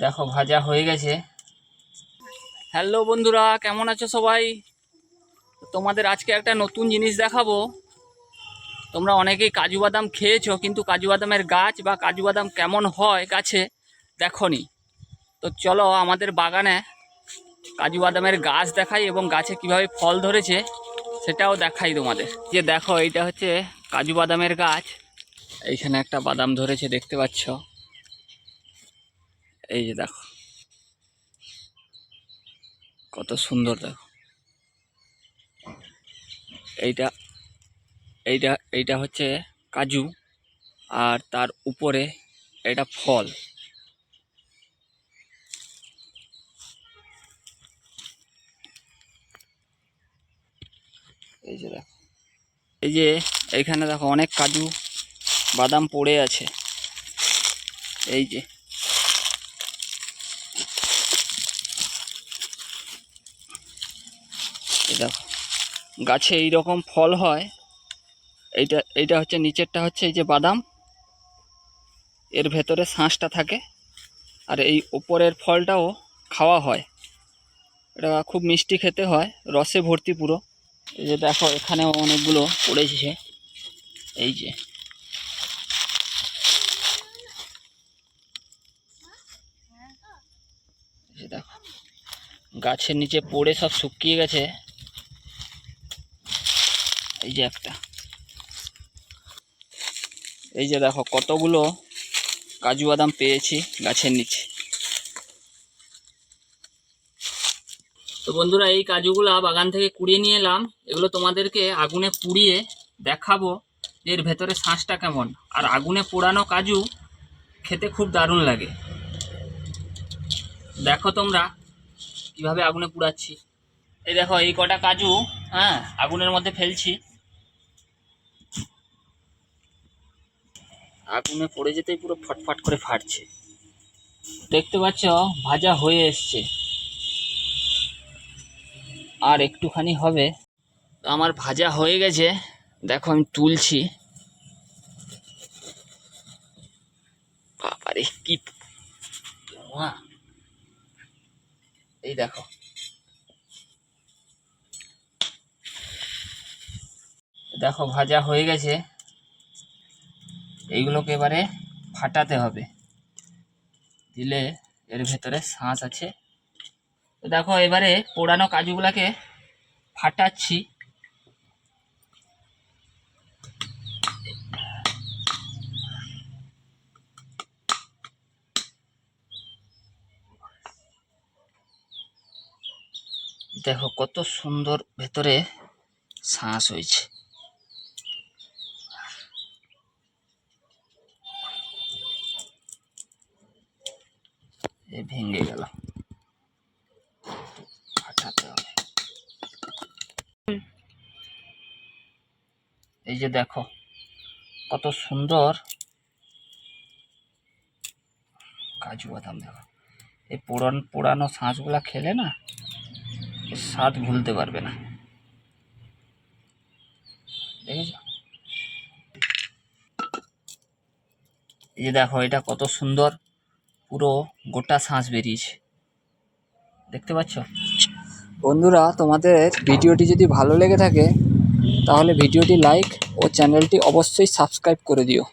দেখো, ভাজা হয়ে গেছে। হ্যালো বন্ধুরা, কেমন আছো সবাই? তোমাদের আজকে একটা নতুন জিনিস দেখাবো। তোমরা অনেকেই কাজু বাদাম খেয়েছো, কিন্তু কাজু বাদামের গাছ বা কাজু বাদাম কেমন হয় গাছে, দেখনি। তো চলো, আমাদের বাগানে কাজু বাদামের গাছ দেখাই এবং গাছে কীভাবে ফল ধরেছে, সেটাও দেখাই তোমাদের। যে দেখো, এইটা হচ্ছে কাজু বাদামের গাছ। এইখানে একটা বাদাম ধরেছে, দেখতে পাচ্ছ। এই যে দেখো। কত সুন্দর দেখো। এইটা এইটা এইটা হচ্ছে কাজু আর তার উপরে এটা ফল। এই যে দেখো। এই যে এইখানে দেখো অনেক কাজু, বাদাম পড়ে আছে। এই যে দেখো। গাছে এই রকম ফল হয়, এইটা এইটা হচ্ছে নিচেরটা হচ্ছে এই যে বাদাম, এর ভেতরে শাঁসটা থাকে, আর এই ওপরের ফলটাও খাওয়া হয়। এটা খুব মিষ্টি খেতে হয়, রসে ভর্তি পুরো। এই যে দেখো, এখানেও অনেকগুলো পড়েছে। এই যে দেখো। গাছের নিচে পড়ে সব শুকিয়ে গেছে। এই যে একটা। এই যে দেখো কতগুলো কাজু বাদাম পেয়েছি গাছের নিচে। তো বন্ধুরা, এই কাজুগুলা বাগান থেকে কুড়িয়ে নিয়ে এলাম। এগুলো তোমাদেরকে আগুনে পুড়িয়ে দেখাবো এর ভেতরে শাঁসটা কেমন। আর আগুনে পোড়ানো কাজু খেতে খুব দারুণ লাগে। দেখো তোমরা কীভাবে আগুনে পুড়াচ্ছি। এই দেখো, এই কটা কাজু হ্যাঁ আগুনের মধ্যে ফেলছি। আগুনে পড়ে যেতেই পুরো ফটফট করে ফাটছে। দেখতে পাচ্ছ, ভাজা হয়ে এসছে। আর একটুখানি হবে। তো আমার ভাজা হয়ে গেছে। দেখো, আমি তুলছি। বাবারে, কি। এই দেখো। দেখো, ভাজা হয়ে গেছে। এইগুলোকে এবারে ফাটাতে হবে। দিলে এর ভেতরে শাঁস আছে। তো দেখো, এবারে পোড়ানো কাজুগুলাকে ফাটাচ্ছি। দেখো কত সুন্দর ভেতরে শাঁস হয়েছে। ভেঙে গেল। এই যে দেখো, কত সুন্দর কাজু বাদাম দেখো। এই পোড়ান, পোড়ানো শাঁসগুলা খেলে না স্বাদ ভুলতে পারবে না। এই যে দেখো, এটা কত সুন্দর পুরো গোটা শাঁস বেরিয়েছে। দেখতে পাচ্ছ? বন্ধুরা, তোমাদের ভিডিওটি যদি ভালো লেগে থাকে, তাহলে ভিডিওটি লাইক ও চ্যানেলটি অবশ্যই সাবস্ক্রাইব করে দিও।